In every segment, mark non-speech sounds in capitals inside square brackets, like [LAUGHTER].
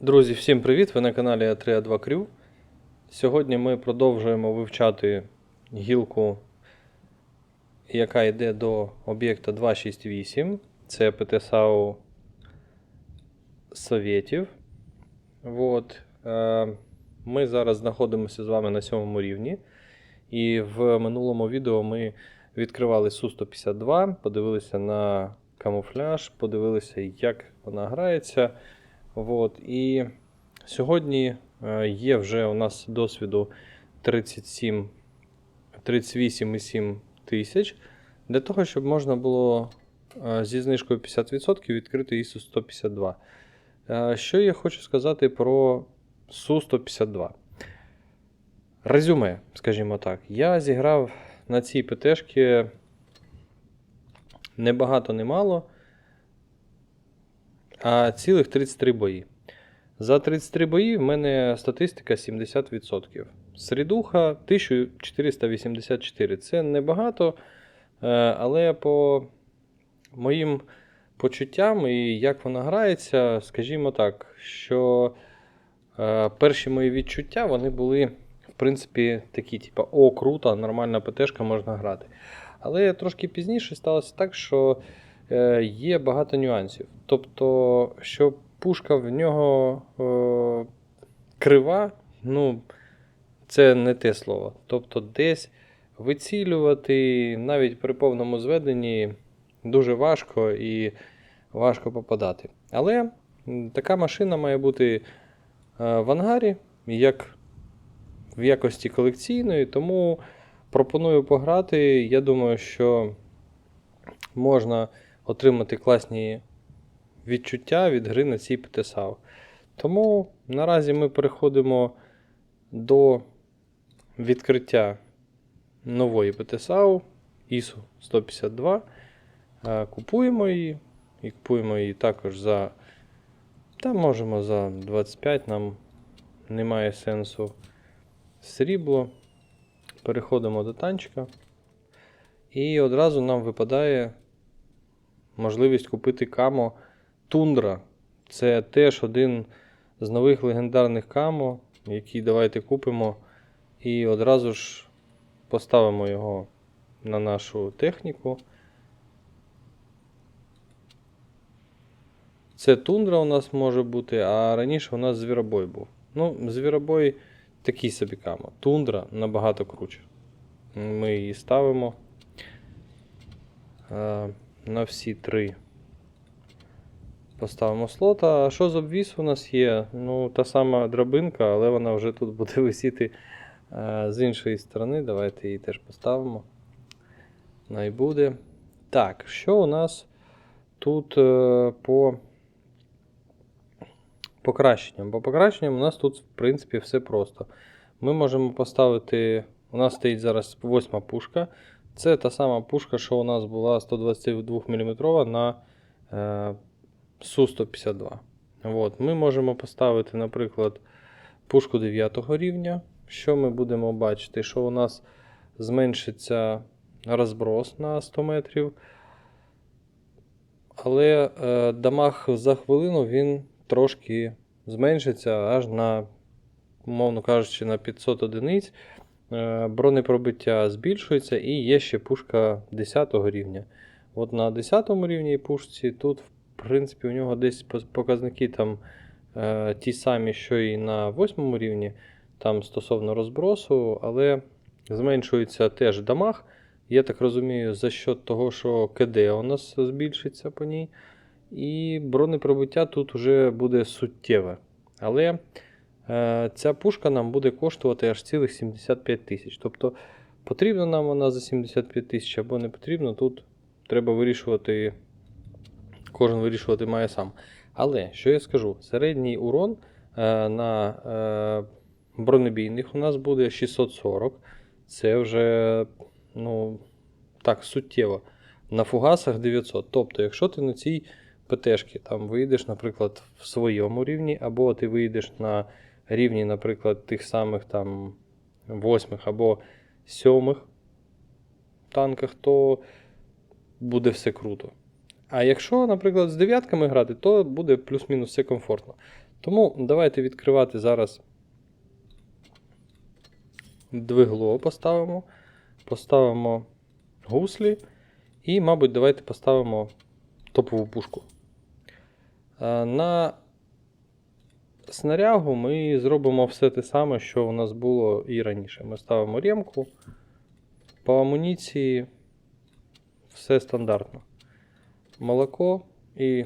Друзі, всім привіт! Ви на каналі А3А2 Crew. Сьогодні ми продовжуємо вивчати гілку, яка йде до об'єкта 268. Це ПТСАУ Совєтів. От. Е, Ми зараз знаходимося з вами на сьомому рівні. І в минулому відео ми відкривали Су-152, подивилися на камуфляж, подивилися, як вона грається. От, і сьогодні е, є вже у нас досвіду 37, 38,7 тисяч для того, щоб можна було е, зі знижкою 50% відкрити ісу 152. Е, Що я хочу сказати про Су-152? Резюме, скажімо так. Я зіграв на цій ПТшки не багато, не мало а цілих 33 бої. За 33 бої в мене статистика 70%. Середуха 1484. Це небагато, е, але по моїм почуттям і як вона грається, скажімо так, що е, перші мої відчуття вони були, в принципі, такі, типу, о, круто, нормальна ПТшка можна грати. Але трошки пізніше сталося так, що є багато нюансів. Тобто, що пушка в нього е, крива, ну, це не те слово. Тобто, десь вицілювати навіть при повному зведенні дуже важко і важко попадати. Але така машина має бути е, в ангарі, як в якості колекційної, тому пропоную пограти. Я думаю, що можна отримати класні відчуття від гри на цій ПТСАУ. Тому наразі ми переходимо до відкриття нової ПТСАУ ISU 152. Е, Купуємо її і купуємо її також за. Та можемо за 25, нам немає сенсу срібло. Переходимо до танчика. І одразу нам випадає можливість купити камо Тундра. Це теж один з нових легендарних камо, який давайте купимо і одразу ж поставимо його на нашу техніку. Це тундра у нас може бути, а раніше у нас звіробой був. Ну, звіробой такий собі камо. Тундра набагато круче. Ми її ставимо е, на всі три. Поставимо слота. А що з обвіс у нас є? Ну, та сама драбинка, але вона вже тут буде [LAUGHS] висіти е, з іншої сторони. Давайте її теж поставимо. Най буде. Так, що у нас тут е, по покращенням? По покращенням у нас тут, в принципі, все просто. Ми можемо поставити. У нас стоїть зараз восьма пушка. Це та сама пушка, що у нас була 122 мм на е, Су-152. От. Ми можемо поставити, наприклад, пушку 9 рівня. Що ми будемо бачити? Що у нас зменшиться розброс на 100 метрів. Але е, дамаг за хвилину він трошки зменшиться аж на, умовно кажучи, на 500 одиниць. Е, бронепробиття збільшується і є ще пушка 10 рівня. От на 10 рівні пушці тут, в принципі, у нього десь показники там е, ті самі, що і на 8 рівні, там стосовно розбросу, але зменшується теж дамаг. Я так розумію, за счет того, що КД у нас збільшиться по ній. І бронепробиття тут вже буде суттєве. Але ця пушка нам буде коштувати аж цілих 75 тисяч. Тобто потрібна нам вона за 75 тисяч або не потрібно, тут треба вирішувати, кожен вирішувати має сам. Але що я скажу? Середній урон е, на е, бронебійних у нас буде 640. Це вже ну, так, суттєво. На фугасах 900. Тобто, якщо ти на цій ПТшки там вийдеш, наприклад, в своєму рівні, або ти вийдеш на рівні, наприклад, тих самих там восьмих або сьомих танках, то буде все круто. А якщо, наприклад, з дев'ятками грати, то буде плюс-мінус все комфортно. Тому давайте відкривати зараз двигло поставимо. Поставимо гуслі. І, мабуть, давайте поставимо топову пушку. На снарягу ми зробимо все те саме, що у нас було і раніше. Ми ставимо ремку. По амуніції все стандартно. Молоко і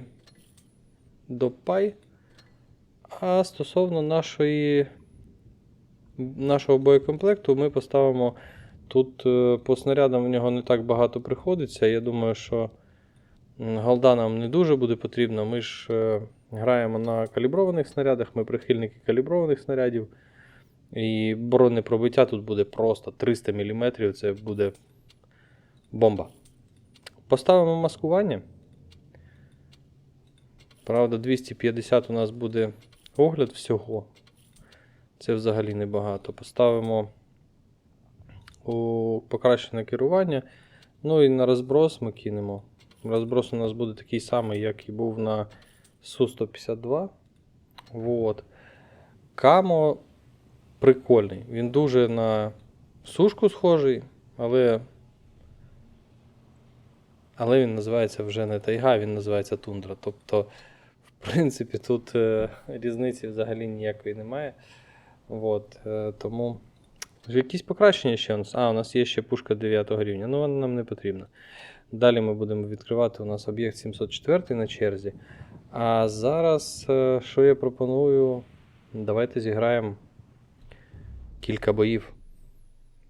допай. А стосовно нашої, нашого боєкомплекту, ми поставимо тут е, по снарядам в нього не так багато приходиться. Я думаю, що голда нам не дуже буде потрібна. Ми ж е, граємо на каліброваних снарядах, ми прихильники каліброваних снарядів. І бронепробиття тут буде просто 300 мм, це буде бомба. Поставимо маскування. Правда, 250 у нас буде огляд всього. Це взагалі небагато. Поставимо у покращене керування. Ну і на розброс ми кинемо. Розброс у нас буде такий самий, як і був на Су-152. Вот. Камо прикольний. Він дуже на сушку схожий, але. Але він називається вже не тайга, він називається тундра. Тобто, в принципі, тут е, різниці взагалі ніякої немає. От, е, тому якісь покращення ще у нас. А, у нас є ще пушка 9 рівня, ну вона нам не потрібна. Далі ми будемо відкривати у нас об'єкт 704 на черзі. А зараз, е, що я пропоную, давайте зіграємо кілька боїв.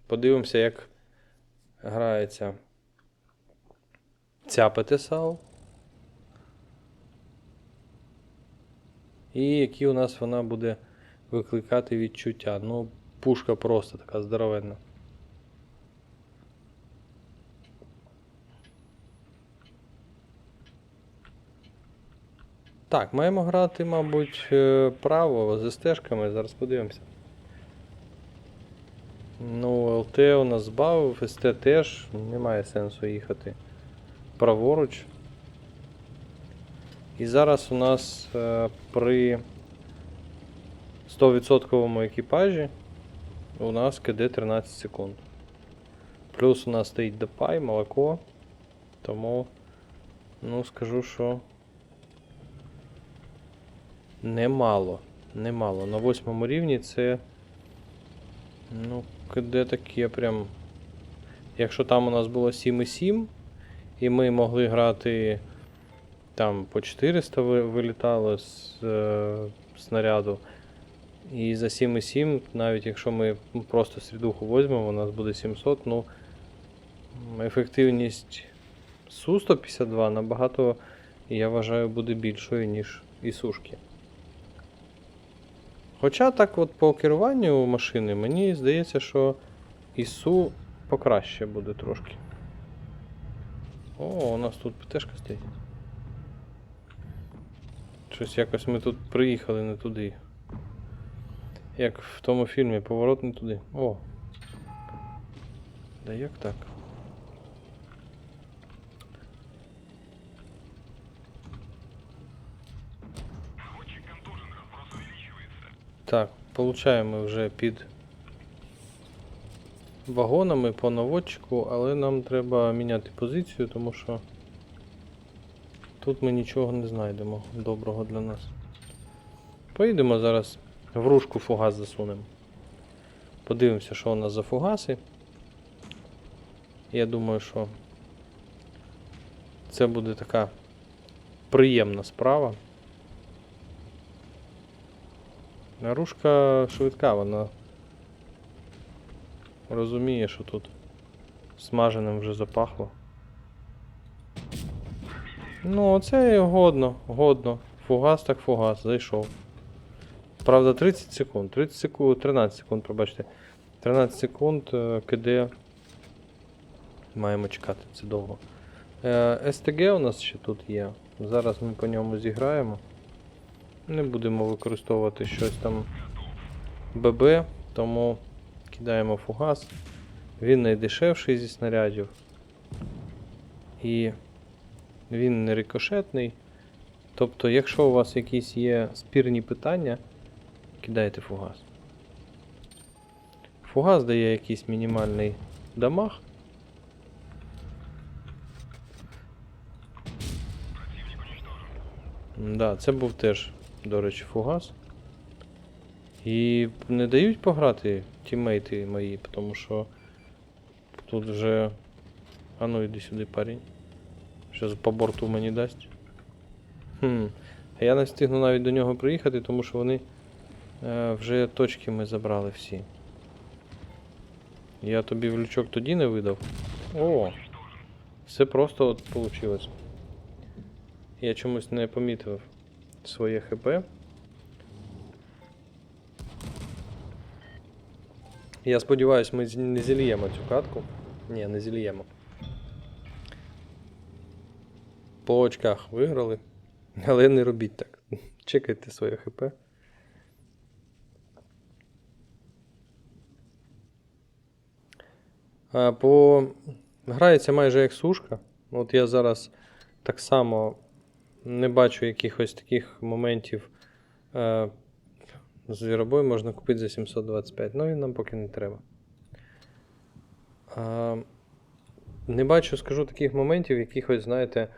Подивимося, як грається ця ПТСАУ. І які у нас вона буде викликати відчуття. Ну, пушка просто така здоровенна. Так, маємо грати, мабуть, е, право з стежками. Зараз подивимося. Ну, ЛТ у нас збавив, СТ теж немає сенсу їхати праворуч. І зараз у нас е, при 100% екіпажі у нас КД 13 секунд. Плюс у нас стоїть допай, молоко. Тому, ну, скажу, що немало. Немало. На восьмому рівні це. Ну, КД таке прям. Якщо там у нас було 7,7, і ми могли грати там по 400 вилітало з е, снаряду. І за 7,7, навіть якщо ми просто середуху візьмемо, у нас буде 700, ну ефективність Су-152 набагато, я вважаю, буде більшою, ніж і сушки. Хоча так от по керуванню машини, мені здається, що ІСУ покраще буде трошки. О, у нас тут ПТшка стоїть. Щось якось ми тут приїхали не туди. Як в тому фільмі Поворот не туди. О. Да як так? Так, получаємо вже під вагонами по наводчику, але нам треба міняти позицію, тому що тут ми нічого не знайдемо доброго для нас. Поїдемо зараз в ружку фугас засунемо. Подивимося, що у нас за фугаси. Я думаю, що це буде така приємна справа. Ружка швидка, вона розуміє, що тут смаженим вже запахло. Ну, оце годно, годно. Фугас так фугас, зайшов. Правда, 30 секунд. 30 секунд, 13 секунд, пробачте. 13 секунд е, КД. Маємо чекати, це довго. Е, СТГ у нас ще тут є. Зараз ми по ньому зіграємо. Не будемо використовувати щось там ББ, тому кидаємо фугас. Він найдешевший зі снарядів. І він не рикошетний. Тобто, якщо у вас якісь є спірні питання, кидайте фугас. Фугас дає якийсь мінімальний дамаг. Да, це був теж, до речі, фугас. І не дають пограти тіммейти мої, тому що тут вже. А ну іди сюди, парень. Щас по борту мені дасть. Хм. А я не встигну навіть до нього приїхати, тому що вони е, вже точки ми забрали всі. Я тобі в лючок тоді не видав. О! Все просто от вийшло. Я чомусь не помітив своє ХП. Я сподіваюся, ми не зільємо цю катку. Ні, не зільємо. По очках виграли. Але не робіть так. [LAUGHS] Чекайте своє ХП. По... Грається майже як сушка. От я зараз так само не бачу якихось таких моментів. Е, Звіробой можна купити за 725, ну він нам поки не треба. Не бачу, скажу, таких моментів, якихось, знаєте,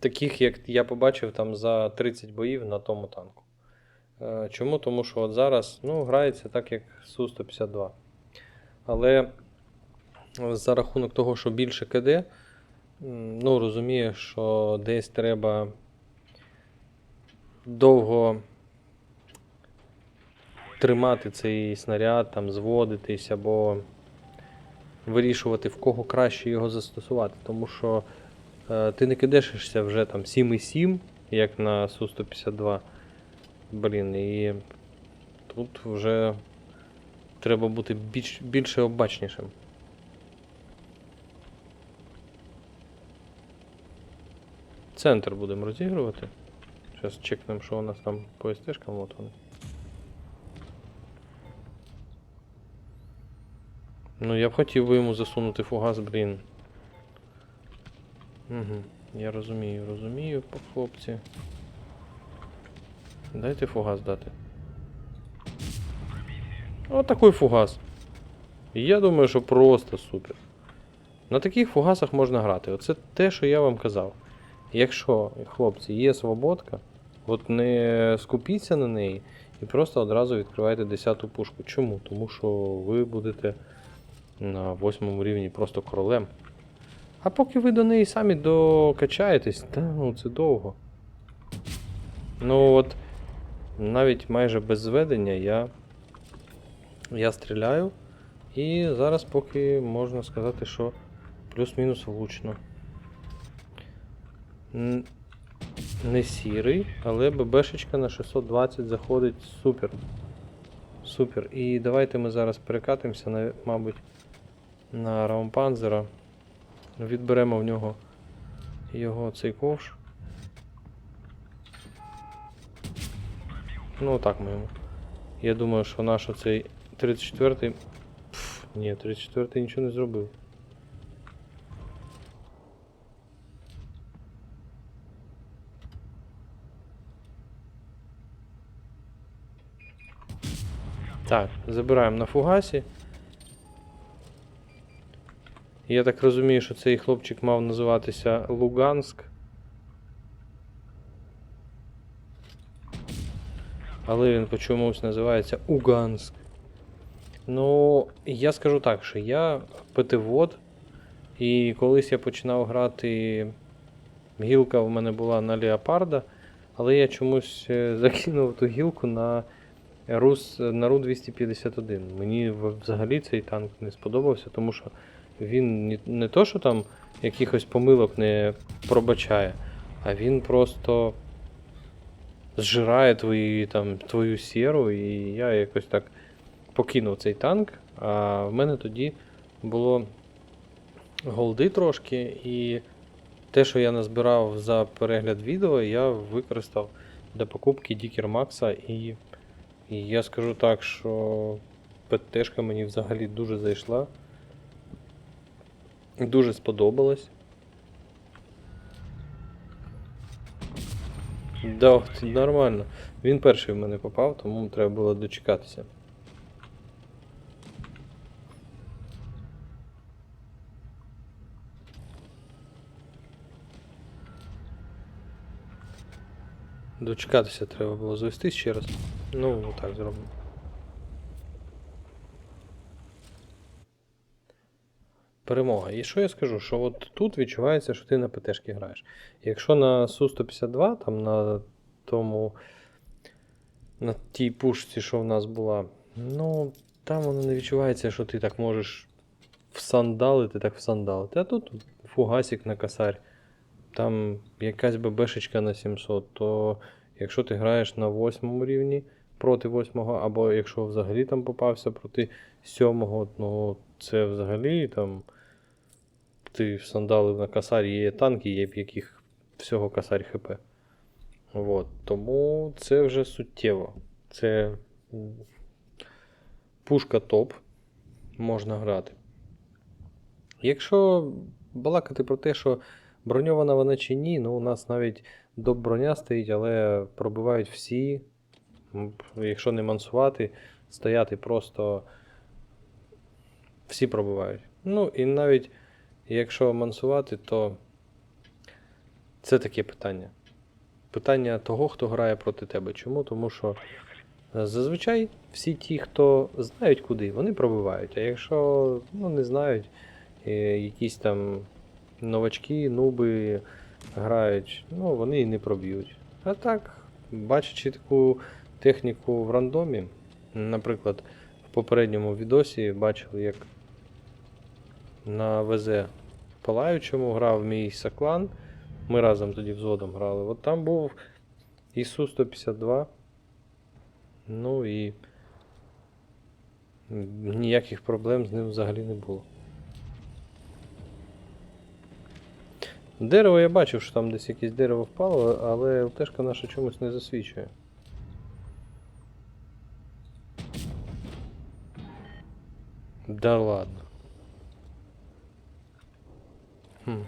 таких, як я побачив там за 30 боїв на тому танку. Е, Чому? Тому що от зараз ну, грається так, як Су-152. Але за рахунок того, що більше КД, ну, розуміє, що десь треба довго тримати цей снаряд, там, зводитись або вирішувати, в кого краще його застосувати. Тому що е, ти не кидешишся вже там 7,7, як на Су-152. Блін, і тут вже треба бути більш, більше обачнішим. Центр будемо розігрувати. Зараз чекнемо, що у нас там по СТшкам, от вони. Ну, я б хотів би йому засунути фугас, блін. Угу. Я розумію, розумію, хлопці. Дайте фугас дати. От такий фугас. Я думаю, що просто супер. На таких фугасах можна грати. Оце те, що я вам казав. Якщо, хлопці, є свободка, от не скупіться на неї і просто одразу відкривайте 10-ту пушку. Чому? Тому що ви будете на восьмому рівні просто королем. А поки ви до неї самі докачаєтесь, та ну це довго. Ну от навіть майже без зведення я, я стріляю. І зараз поки можна сказати, що плюс-мінус влучно. Не сірий, але ББшечка на 620 заходить супер. Супер. І давайте ми зараз перекатимося, на, мабуть, на Раумпанзера. Відберемо в нього його цей ковш. Ну так ми йому. Я думаю, що наш оцей 34-й. Пф, Ні, 34-й нічого не зробив. Так, забираємо на фугасі. Я так розумію, що цей хлопчик мав називатися Луганськ. Але він по чомусь називається Уганск. Ну, я скажу так, що я ПТВод, і колись я починав грати. Гілка в мене була на Леопарда, але я чомусь е, закинув ту гілку на Рус на Ру 251. Мені взагалі цей танк не сподобався, тому що він не то, що там якихось помилок не пробачає, а він просто зжирає твої, там, твою сіру, і я якось так покинув цей танк. А в мене тоді було голди трошки, і те, що я назбирав за перегляд відео, я використав для покупки Дікер Макса і і я скажу так, що ПТшка мені взагалі дуже зайшла. Дуже сподобалась. Да, нормально. Він перший в мене попав, тому треба було дочекатися. Дочекатися треба було звестись ще раз. Ну, так зробимо. Перемога. І що я скажу? Що от тут відчувається, що ти на ПТшки граєш. Якщо на Су-152, там на тому. На тій пушці, що в нас була, ну, там воно не відчувається, що ти так можеш всандалити, так всандалити. А тут фугасик на косарь, там якась ББшечка на 700, то якщо ти граєш на 8 рівні проти 8, або якщо взагалі там попався проти 7, ну це взагалі там ти всандалив на косарі, є танки, є в яких всього косарь ХП. От, тому це вже суттєво. Це пушка топ, можна грати. Якщо балакати про те, що броньована вона чи ні, ну у нас навіть доп броня стоїть, але пробивають всі. Якщо не мансувати, стояти просто всі пробивають. Ну і навіть якщо мансувати, то це таке питання. Питання того, хто грає проти тебе. Чому? Тому що зазвичай всі ті, хто знають куди, вони пробивають. А якщо ну, не знають, е, якісь там новачки, нуби грають, ну вони і не проб'ють. А так, бачачи таку техніку в рандомі, наприклад, в попередньому відосі бачили, як на ВЗ Палаючому грав мій Саклан. Ми разом тоді взводом грали. От там був ісу 152. Ну і ніяких проблем з ним взагалі не було. Дерево я бачив, що там десь якесь дерево впало, але ЛТшка наша чомусь не засвічує. Да ладно. Хм.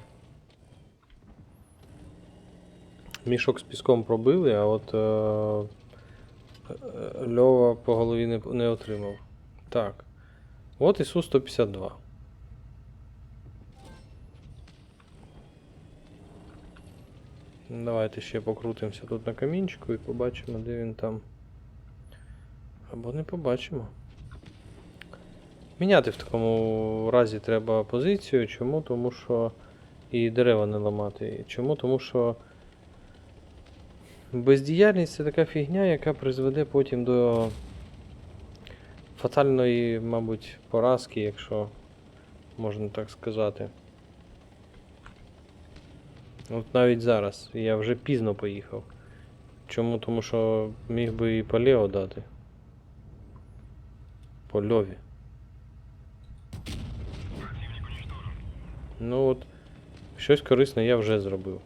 Мішок з піском пробили, а от е, е, Льова по голові не, не отримав. Так. От і Су-152. Давайте ще покрутимося тут на камінчику і побачимо, де він там. Або не побачимо. Міняти в такому разі треба позицію. Чому? Тому що. І дерева не ламати. Чому? Тому що. Бездіяльність це така фігня, яка призведе потім до фатальної, мабуть, поразки, якщо можна так сказати. От навіть зараз я вже пізно поїхав. Чому? Тому що міг би і по Лео дати. По Льові. Ну от, щось корисне я вже зробив.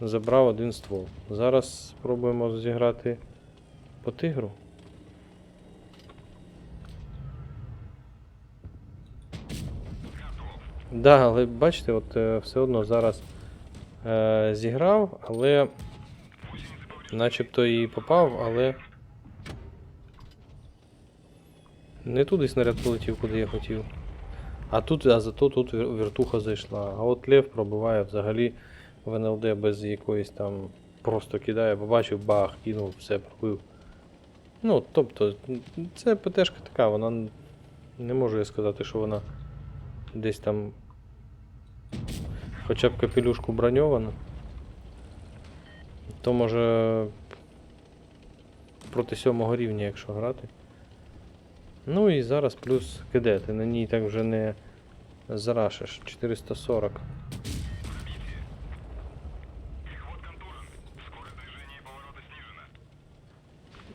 Забрав один ствол. Зараз спробуємо зіграти по тигру. Да, але бачите, от е, все одно зараз е, зіграв, але начебто і попав, але не туди снаряд полетів, куди я хотів. А тут, а зато тут віртуха зайшла. А от Лев пробиває взагалі в НЛД без якоїсь там. Просто кидає, побачив, бах, кинув, все пробив. Ну, тобто, це ПТшка така, вона не можу я сказати, що вона десь там хоча б капелюшку броньована. То може проти сьомого рівня, якщо грати. Ну і зараз плюс КД, ти на ній так вже не зарашиш. 440.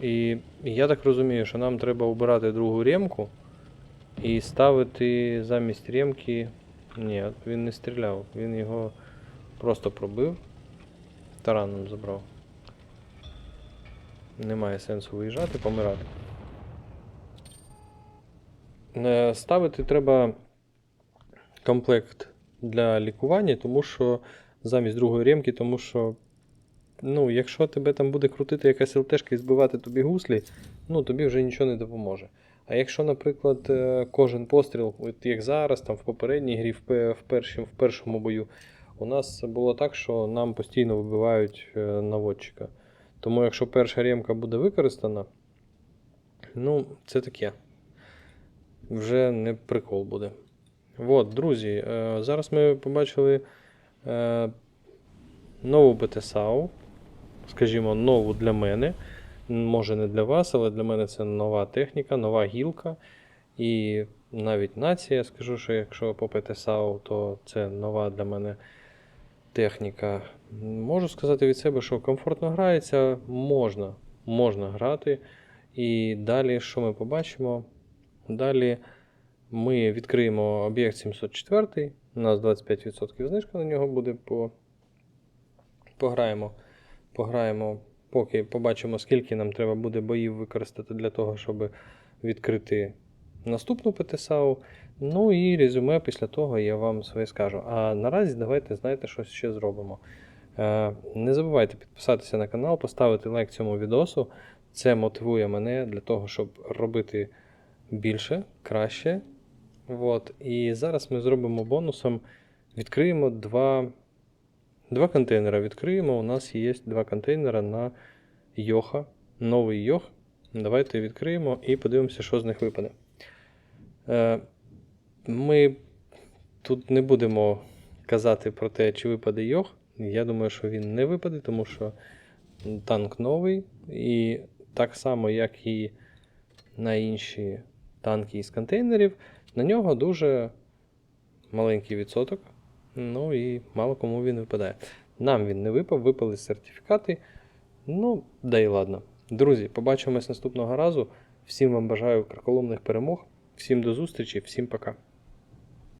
І я так розумію, що нам треба обирати другу ремку і ставити замість ремки. Ні, він не стріляв, він його просто пробив. Тараном забрав. Немає сенсу виїжджати, помирати. Е, Ставити треба комплект для лікування, тому що замість другої ремки, тому що ну, якщо тебе там буде крутити якась ЛТшка і збивати тобі гуслі, ну тобі вже нічого не допоможе. А якщо, наприклад, е, кожен постріл, от як зараз, там в попередній грі, в, пе- в, першому бою, у нас було так, що нам постійно вибивають е, наводчика. Тому якщо перша ремка буде використана, ну, це таке. Вже не прикол буде. От, друзі, е, зараз ми побачили нову БТСАУ, скажімо, нову для мене. Може не для вас, але для мене це нова техніка, нова гілка. І навіть нація, скажу, що якщо по ПТСАУ, то це нова для мене техніка. Можу сказати від себе, що комфортно грається, можна, можна грати. І далі, що ми побачимо? Далі ми відкриємо об'єкт 704. У нас 25% знижка на нього буде. По... Пограємо. Пограємо, поки побачимо, скільки нам треба буде боїв використати для того, щоб відкрити наступну ПТСАУ. Ну і резюме після того я вам своє скажу. А наразі давайте, знаєте, щось ще зробимо. Е, Не забувайте підписатися на канал, поставити лайк цьому відосу. Це мотивує мене для того, щоб робити більше, краще. От. І зараз ми зробимо бонусом. Відкриємо два, два контейнера. Відкриємо. У нас є два контейнера на Йоха. Новий Йох. Давайте відкриємо і подивимося, що з них випаде. Е, Ми тут не будемо казати про те, чи випаде Йох. Я думаю, що він не випаде, тому що танк новий. І так само, як і на інші танки із контейнерів, на нього дуже маленький відсоток. Ну і мало кому він випадає. Нам він не випав, випали сертифікати. Ну, да і ладно. Друзі, побачимось наступного разу. Всім вам бажаю карколомних перемог. Всім до зустрічі, всім пока.